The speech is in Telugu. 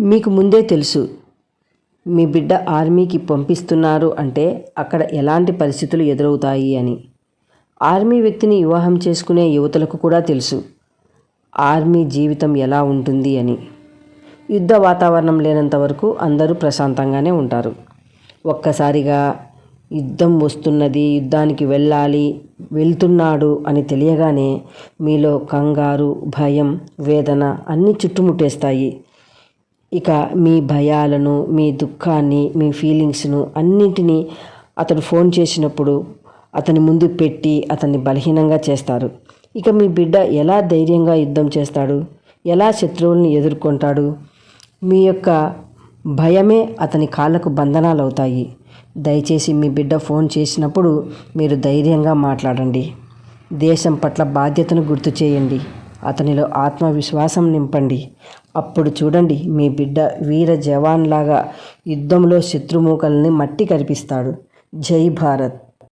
మీకు ముందే తెలుసు. మీ బిడ్డ ఆర్మీకి పంపిస్తున్నారు అంటే అక్కడ ఎలాంటి పరిస్థితులు ఎదురవుతాయి అని. ఆర్మీ వ్యక్తిని వివాహం చేసుకునే యువతులకు కూడా తెలుసు. ఆర్మీ జీవితం ఎలా ఉంటుంది అని. యుద్ధ వాతావరణం లేనంత వరకు అందరూ ప్రశాంతంగానే ఉంటారు. ఒక్కసారిగా యుద్ధం వస్తున్నది యుద్ధానికి వెళ్ళాలి వెళ్తున్నాడు అని తెలియగానే మీలో కంగారు భయం వేదన అన్నీ చుట్టుముట్టేస్తాయి. ఇక మీ భయాలను మీ దుఃఖాన్ని మీ ఫీలింగ్స్ను అన్నింటినీ అతడు ఫోన్ చేసినప్పుడు అతని ముందు పెట్టి అతన్ని బలహీనంగా చేస్తారు. ఇక మీ బిడ్డ ఎలా ధైర్యంగా యుద్ధం చేస్తాడు? ఎలా శత్రువుల్ని ఎదుర్కొంటాడు? మీ యొక్క భయమే అతని కాళ్ళకు బంధనాలు అవుతాయి దయచేసి మీ బిడ్డ ఫోన్ చేసినప్పుడు మీరు ధైర్యంగా మాట్లాడండి. దేశం పట్ల బాధ్యతను గుర్తు చేయండి. అతనిలో ఆత్మవిశ్వాసం నింపండి. అప్పుడు చూడండి మీ బిడ్డ వీర జవాన్లాగా యుద్ధంలో శత్రుమూకల్ని మట్టి కరిపిస్తాడు. జై భారత్.